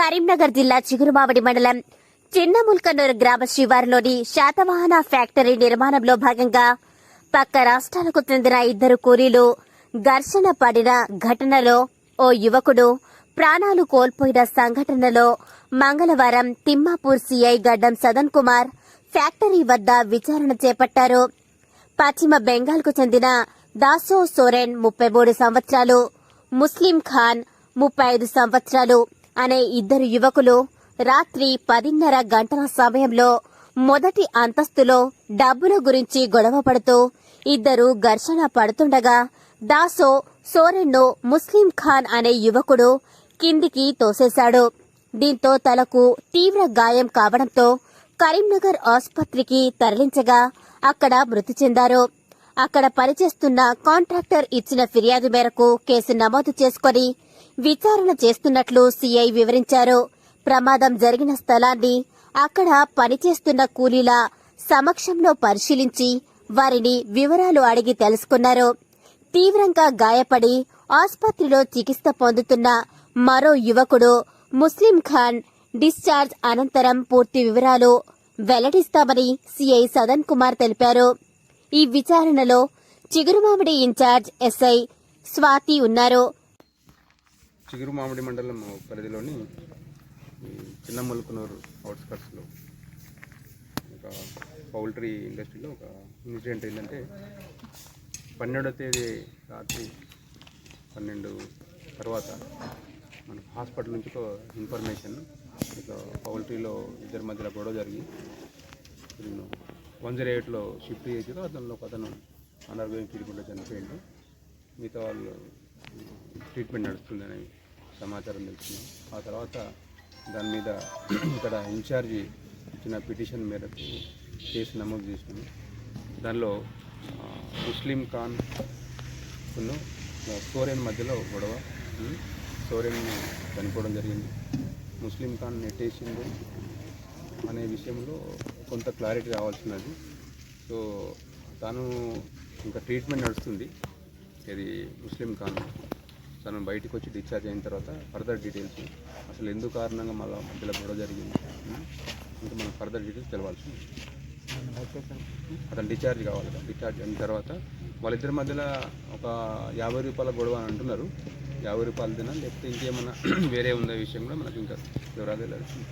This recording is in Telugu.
కరీంనగర్ జిల్లా చిగురుమావడి మండలం చిన్నముల్కన్నూరు గ్రామ శివారులోని శాతవాహన ఫ్యాక్టరీ నిర్మాణంలో భాగంగా పక్క రాష్ట్రాలకు చెందిన ఇద్దరు కూలీలు ఘర్షణ పడిన ఘటనలో ఓ యువకుడు ప్రాణాలు కోల్పోయిన సంఘటనలో మంగళవారం తిమ్మాపూర్ సీఐ గడ్డం సదన్ కుమార్ ఫ్యాక్టరీ వద్ద విచారణ చేపట్టారు. పశ్చిమ బెంగాల్కు చెందిన దాసో సోరెన్ ముప్పై మూడు సంవత్సరాలు ముస్లిం ఖాన్ ముప్పై ఐదు సంవత్సరాలు అనే ఇద్దరు యువకులు రాత్రి పదిన్నర గంటల సమయంలో మొదటి అంతస్తులో డబ్బుల గురించి గొడవ పడుతూ ఇద్దరు ఘర్షణ పడుతుండగా దాసో సోరెన్ను ముస్లిం ఖాన్ అనే యువకుడు కిందికి తోసేశాడు. దీంతో తలకు తీవ్ర గాయం కావడంతో కరీంనగర్ ఆసుపత్రికి తరలించగా అక్కడ మృతి చెందారు. అక్కడ పనిచేస్తున్న కాంట్రాక్టర్ ఇచ్చిన ఫిర్యాదు మేరకు కేసు నమోదు చేసుకుని విచారణ చేస్తున్నట్లు సీఐ వివరించారు. ప్రమాదం జరిగిన స్థలాన్ని అక్కడ పనిచేస్తున్న కూలీల సమక్షంలో పరిశీలించి వారిని వివరాలు అడిగి తెలుసుకున్నారు. తీవ్రంగా గాయపడి ఆసుపత్రిలో చికిత్స పొందుతున్న మరో యువకుడు ముస్లిం ఖాన్ డిశ్చార్జ్ అనంతరం పూర్తి వివరాలు వెల్లడిస్తామని సీఐ సదన్ కుమార్ తెలిపారు. ఈ విచారణలో చిగురుమామిడి ఇన్ఛార్జ్ ఎస్ఐ స్వాతి ఉన్నారు. చిగురుమామిడి మండలం పరిధిలోని చిన్న ములుకునూరు అవుట్స్కట్స్లో ఒక పౌల్ట్రీ ఇండస్ట్రీలో ఒక ఇన్సిడెంట్ ఏంటంటే పన్నెండో తేదీ రాత్రి పన్నెండు తర్వాత మనకు హాస్పిటల్ నుంచి ఒక ఇన్ఫర్మేషన్ ఇక పౌల్ట్రీలో ఇద్దరి మధ్యలో గొడవ జరిగి నేను వన్ జీరో ఎయిట్లో షిఫ్ట్ చేసారు అతనిలో ఒక అతను అండర్ గోయింగ్ ట్రీట్మెంట్లో చనిపోయిండు. మిగతా వాళ్ళు ట్రీట్మెంట్ నడుస్తుందని సమాచారం తెలుసుకున్నాం ఆ తర్వాత దాని మీద ఇక్కడ ఇన్ఛార్జి ఇచ్చిన పిటిషన్ మేరకు కేసు నమోదు చేసినాము దానిలో ముస్లిం ఖాన్ సోరెన్ మధ్యలో గొడవ సోరెన్ చనిపోవడం జరిగింది. ముస్లిం ఖాన్ నెట్టేసింది అనే విషయంలో కొంత క్లారిటీ రావాల్సినది. సో తను ఇంకా ట్రీట్మెంట్ నడుస్తుంది. ఇది ముస్లిం ఖాన్. తను బయటకు వచ్చి డిశ్చార్జ్ అయిన తర్వాత ఫర్దర్ డీటెయిల్స్ అసలు ఎందుకు కారణంగా మళ్ళీ మధ్యలో గొడవ జరిగింది? ఇంకా మనం ఫర్దర్ డీటెయిల్స్ తెలవాల్సి ఉంది అతను డిశ్చార్జ్ కావాలి డిశ్చార్జ్ అయిన తర్వాత వాళ్ళిద్దరి మధ్యలో ఒక యాభై రూపాయల గొడవ అని అంటున్నారు. యాభై రూపాయలు తిన లేకపోతే ఇంకేమన్నా వేరే ఉందా విషయం కూడా మనకు ఇంకా వివరాలు తెలియాల్సింది.